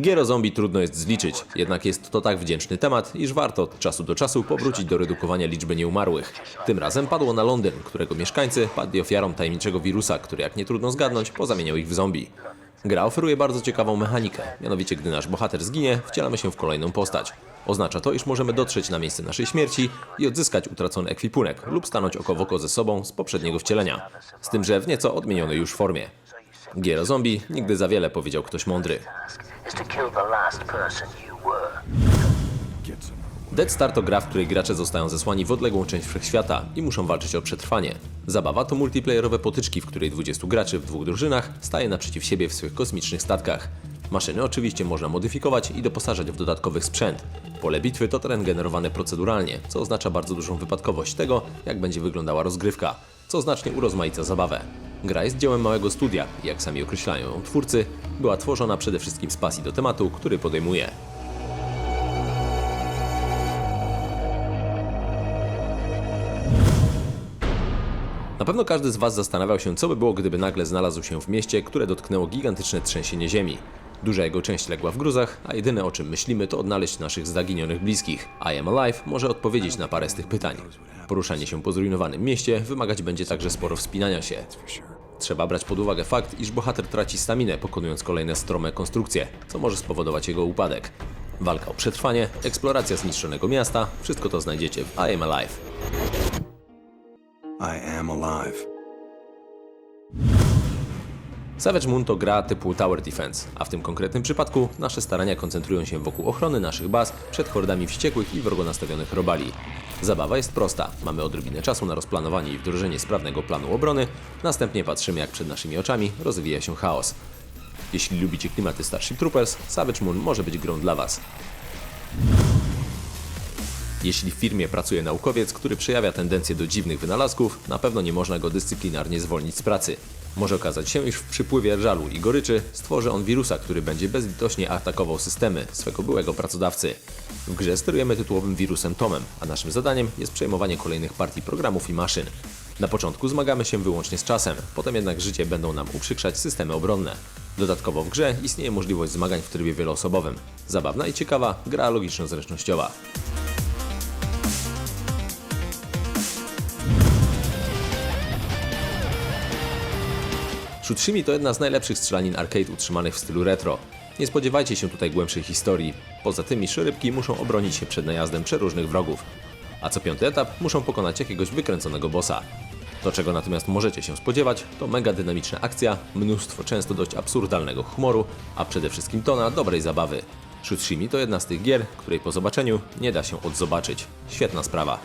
Gier o zombie trudno jest zliczyć, jednak jest to tak wdzięczny temat, iż warto od czasu do czasu powrócić do redukowania liczby nieumarłych. Tym razem padło na Londyn, którego mieszkańcy padli ofiarą tajemniczego wirusa, który jak nie trudno zgadnąć, pozamieniał ich w zombie. Gra oferuje bardzo ciekawą mechanikę, mianowicie gdy nasz bohater zginie, wcielamy się w kolejną postać. Oznacza to, iż możemy dotrzeć na miejsce naszej śmierci i odzyskać utracony ekwipunek lub stanąć oko w oko ze sobą z poprzedniego wcielenia. Z tym, że w nieco odmienionej już formie. Gier o zombie nigdy za wiele, powiedział ktoś mądry. To kill the last person you were. Dead Star to gra, w której gracze zostają zesłani w odległą część wszechświata i muszą walczyć o przetrwanie. Zabawa to multiplayerowe potyczki, w której 20 graczy w dwóch drużynach staje naprzeciw siebie w swych kosmicznych statkach. Maszyny oczywiście można modyfikować i doposażać w dodatkowych sprzęt. Pole bitwy to teren generowany proceduralnie, co oznacza bardzo dużą wypadkowość tego, jak będzie wyglądała rozgrywka, co znacznie urozmaica zabawę. Gra jest dziełem małego studia jak sami określają ją twórcy, była tworzona przede wszystkim z pasji do tematu, który podejmuje. Na pewno każdy z Was zastanawiał się, co by było, gdyby nagle znalazł się w mieście, które dotknęło gigantyczne trzęsienie ziemi. Duża jego część legła w gruzach, a jedyne o czym myślimy to odnaleźć naszych zaginionych bliskich. I Am Alive może odpowiedzieć na parę z tych pytań. Poruszanie się po zrujnowanym mieście wymagać będzie także sporo wspinania się. Trzeba brać pod uwagę fakt, iż bohater traci staminę pokonując kolejne strome konstrukcje, co może spowodować jego upadek. Walka o przetrwanie, eksploracja zniszczonego miasta, wszystko to znajdziecie w I Am Alive. I am alive. Savage Moon to gra typu Tower Defense, a w tym konkretnym przypadku nasze starania koncentrują się wokół ochrony naszych baz przed hordami wściekłych i wrogo nastawionych robali. Zabawa jest prosta, mamy odrobinę czasu na rozplanowanie i wdrożenie sprawnego planu obrony, następnie patrzymy jak przed naszymi oczami rozwija się chaos. Jeśli lubicie klimaty Starship Troopers, Savage Moon może być grą dla Was. Jeśli w firmie pracuje naukowiec, który przejawia tendencję do dziwnych wynalazków, na pewno nie można go dyscyplinarnie zwolnić z pracy. Może okazać się, iż w przypływie żalu i goryczy stworzy on wirusa, który będzie bezlitośnie atakował systemy swego byłego pracodawcy. W grze sterujemy tytułowym wirusem Tomem, a naszym zadaniem jest przejmowanie kolejnych partii programów i maszyn. Na początku zmagamy się wyłącznie z czasem, potem jednak życie będą nam uprzykrzać systemy obronne. Dodatkowo w grze istnieje możliwość zmagań w trybie wieloosobowym. Zabawna i ciekawa gra logiczno-zręcznościowa. Shushimi to jedna z najlepszych strzelanin arcade utrzymanych w stylu retro. Nie spodziewajcie się tutaj głębszej historii. Poza tym mistrz rybki muszą obronić się przed najazdem przeróżnych wrogów. A co piąty etap muszą pokonać jakiegoś wykręconego bossa. To czego natomiast możecie się spodziewać to mega dynamiczna akcja, mnóstwo często dość absurdalnego humoru, a przede wszystkim tona dobrej zabawy. Shushimi to jedna z tych gier, której po zobaczeniu nie da się odzobaczyć. Świetna sprawa.